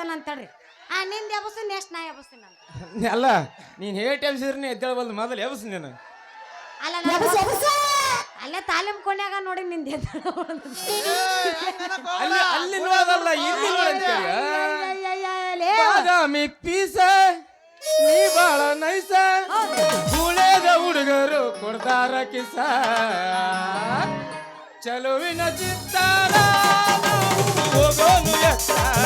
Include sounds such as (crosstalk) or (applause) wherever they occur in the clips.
ಎಬ್ಬಸನ ಅಂತೇಳ್ರಿ ಆ ನಿಂದ ಎಬ್ಬಸು ನೆಕ್ಸ್ಟ್ ನಾ ಎಬ್ಬಸ್ತೀನಿ ಅಂತ (laughs) ಅಲ್ಲ ನೀನ್ ಹೇಟ್ ಎಬ್ಸಿದ್ರೆ ಎದ್ದೇಳಬಲ್ದು ಮೊದಲು ಎಬ್ಸ್ ನೀನು ಅಲ್ಲ ನಾ- ಎಬ್ಸ್, ಎಬ್ಸ್. ಅಲ್ಲೇ ತಾಲೀಮ್ ಕೊನೆಯಾಗ ನೋಡಿ ನಿಂದ ಅಂತ. ಅಲ್ಲಿ ಅಲ್ಲಿ ನೋಡಲ್ಲ ಇಲ್ಲಿ ನೋಡಂತೀಯ ಅಯ್ಯಯ್ಯಯ್ಯಯ್ಯಲೇ. ಬಾದಾಮಿ ಪೀಸ ನೀ ಬಾಳ ನೈಸ ಉಳೇದ ಹುಡುಗರು ಕೊಡ್ತಾರ ಕಿಸ ಚಲುವಿನ ಚಿತ್ತಾರ ಹೋಗೋನು ಎತ್ತರ.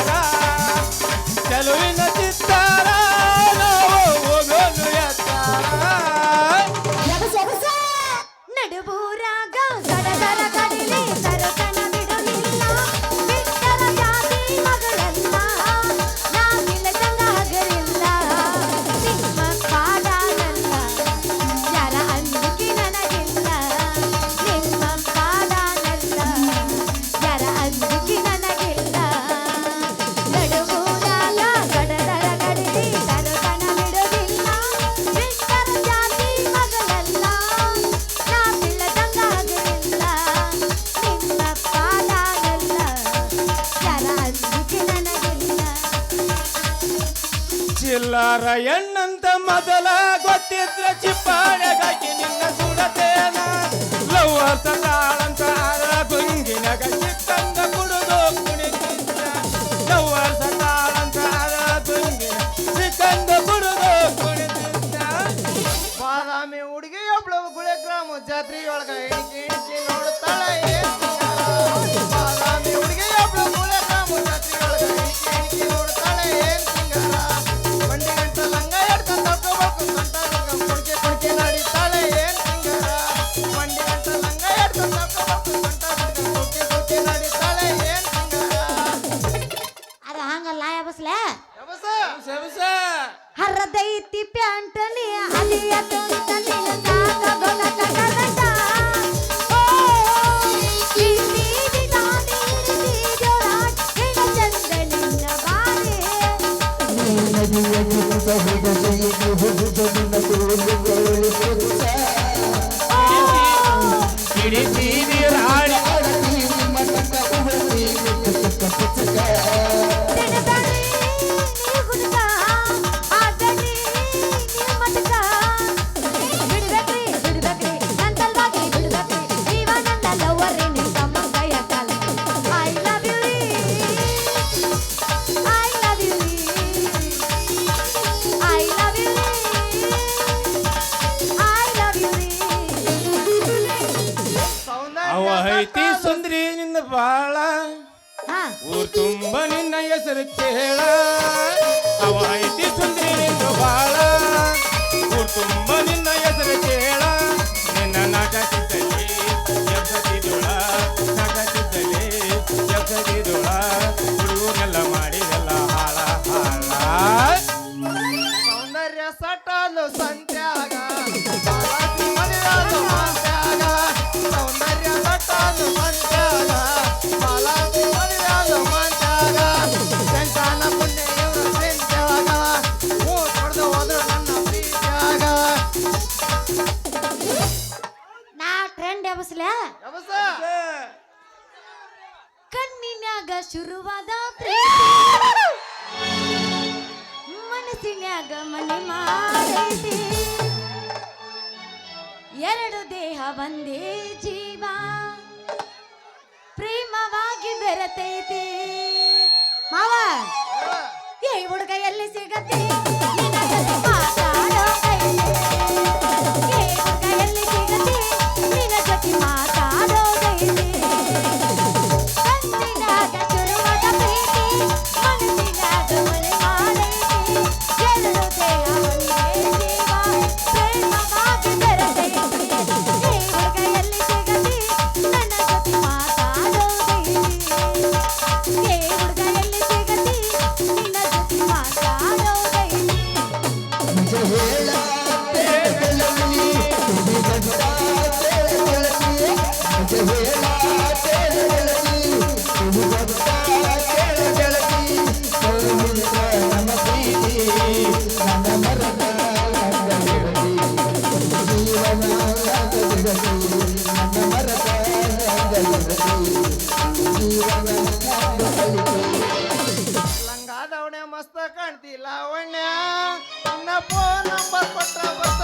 ಮೈಲಾರ ಎಣ್ಣಂತ ಮೊದಲ ಗೊತ್ತಿದ್ರ ಚಿಪ್ಪಾಳೆಗಾಕಿ ನಿನ್ನ ಸುಡತೇನ. ಲವ್ ತಾಳಂತ ಆದ ತುಂಗಿನಗ ಚಿಕ್ಕಂದ ಕುಡಿದು ಕುಣಿತ ಲವ್ ತಾಳ ಸಂದ್ರಿ ನಿನ್ನ ಬಾಳ. ಊರ್ ತುಂಬ ನಿನ್ನ ಹೆಸರು ಕೇಳ. ಅವಾಯ್ತಿ ಸುಂದ್ರಿ ನಿನ್ನ ಬಾಳ. ಊರ್ ತುಂಬ ನಿನ್ನ ಹೆಸರು ಕೇಳ. ನಿನ್ನ ನಾಟಕದಲ್ಲಿ ಜೊಳ ಶುರುವಾದ ಮನಸ್ಸಿನ್ಯಾಗ ಮನೆ ಮಾಡೈತಿ ಎರಡು ದೇಹ ಒಂದೇ ಜೀವ. ಪ್ರೇಮವಾಗಿ ಬೆರತೈತಿ. ಮಾವ. ಏ ಹುಡುಗ ಎಲ್ಲಿ ಸಿಗತ್ತೆ? ಜೀವನ pa.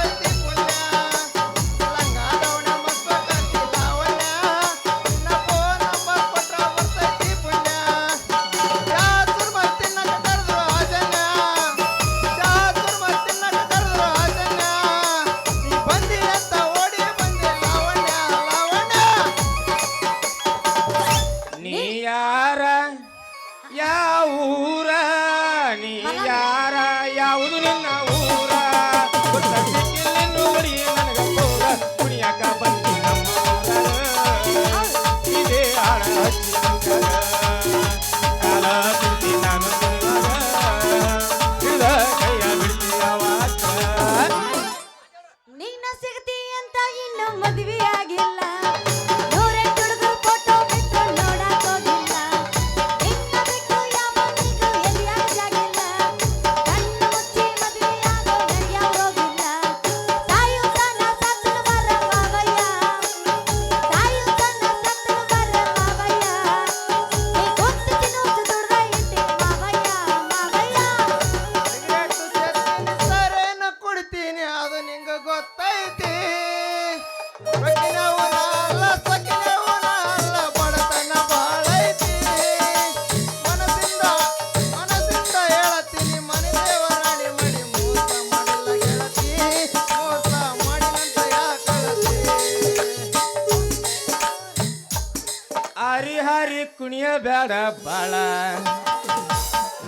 ಕುಣಿಯ ಬೇಡ ಬಾಳ.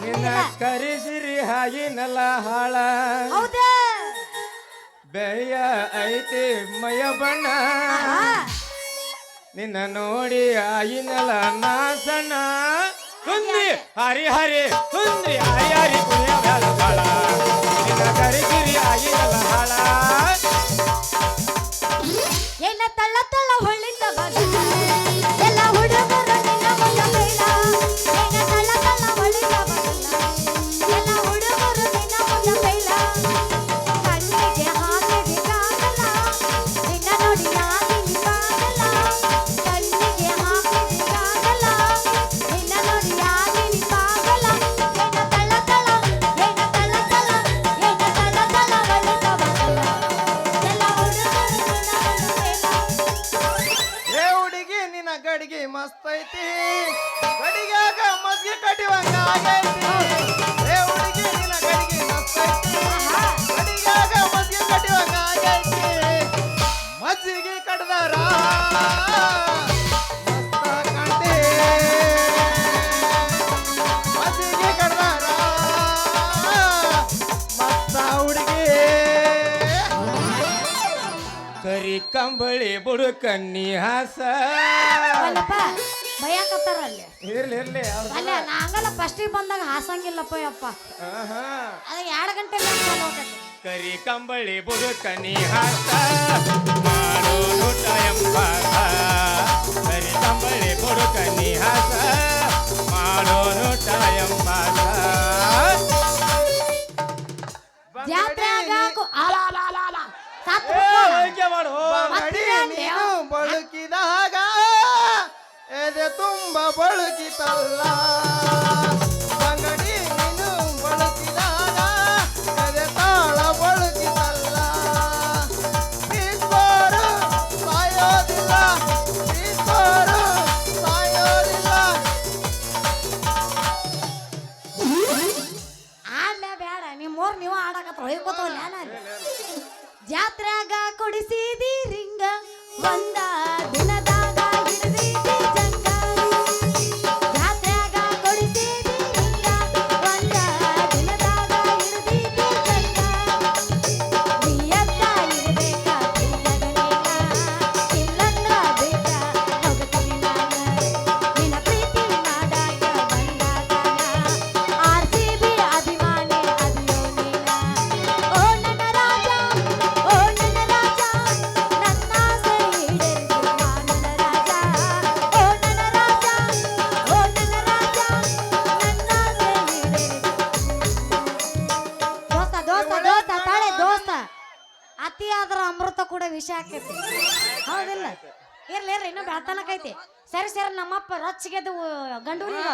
ನಿನ್ನ ಕರಿಸಿರಿ ಹಾಗಿನಲ್ಲ ಹಾಳ. ಬೆಳೆಯ ಐತಿ ಮಯ ಬಣ್ಣ. ನಿನ್ನ ನೋಡಿ ಆಗಿನಲ್ಲ ನಾ ಸಣ್ಣ ಕುಂದ್ರಿ ಹರಿ ಹರಿ ಕುಂದ್ರಿ ಹರಿ ಹರಿ ಕುಣಿಯ ಬೇಡ ಬಾಳ. ನಿನ್ನ ಕರಿಸಿರಿ ಆಗಿನಲ್ಲ ಹಾಳ. ಏನ ತಳ್ಳ ತಳ್ಳ ಮಸ್ತ್ ಐತಿ. ಗಡಿಗ್ಯಾಗ ಮಜ್ಗೆ ಕಡಿವಂಗ ಆಗೈತಿ. ನಿನ್ನ ಐತಿ. ಮಜ್ಜಿಗೆ ಕಡ್ದಾರ. ಬುಡುಕ ನೀ ಹಾಸ. ಅಲ್ಲಪ್ಪ ಅಲ್ಲಿ ಇರ್ಲಿ ಇರ್ಲಿ ಅವ್ರ್ ಅಲ್ಲ ನಾ ಹಂಗಲ್ಲ ಫಸ್ಟಿಗೆ ಬಂದಾಗ ಹಾಸಂಗಿಲ್ಲಪ್ಪ ಯಪ್ಪ. ಆಹಾ. ಅದು ಎರಡು ಗಂಟೆ ಹೋಗತ್ತೆ ಕರಿ ಕಂಬಳಿ ಬುಡುಕ ನೀ ಹಾಸ. ಮಾಡೋ ಎಂಬಾಸ ಕರಿ ಕಂಬಳಿ ಬುಡುಕ ನೀ ಹಾಸ. ಮಾಡೋ ಎಂಬಾಸ ಜಾತ್ರೆಯಾಗ ಮಾಡು? ಬಂಗಡಿ ನೀನು ಬಳುಕಿದಾಗ ಎದೆ ತುಂಬ ಬಳುಕಿತಲ್ಲ. ಬಂಗಡಿ ನೀನು ಬಳುಕಿದಾಗ ಎದೆ ತಾಳ ಬಳುಕಿತಲ್ಲ. ಬೀಸ್ಬೋರು ಸಾಯೋದಿಲ್ಲ ಬೀಸ್ಬೋರು ಸಾಯೋದಿಲ್ಲ. ಆಡ್ಲೇ ಬೇಡ ನಿಮ್ಮೋರ್ ನೀವು ಹೊಯ್ಕೋತವಲ್ಲ ಜಾತ್ರೆಯಾಗ ಕೊಡಿಸಿದಿ ರಿಂಗ ಒಂದ ಆಕೈತಿ ಹೌದಿಲ್ಲ. ಇರ್ಲಿ ಇರ್ಲಿ ಇನ್ನೂ ಬೆಳತನಕೈತಿ ಸರಿ ಸರಿ ನಮ್ಮಪ್ಪ ರೊಚ್ಚಿಗೆದ್ದು ಗಂಡೂರಿಗೆ.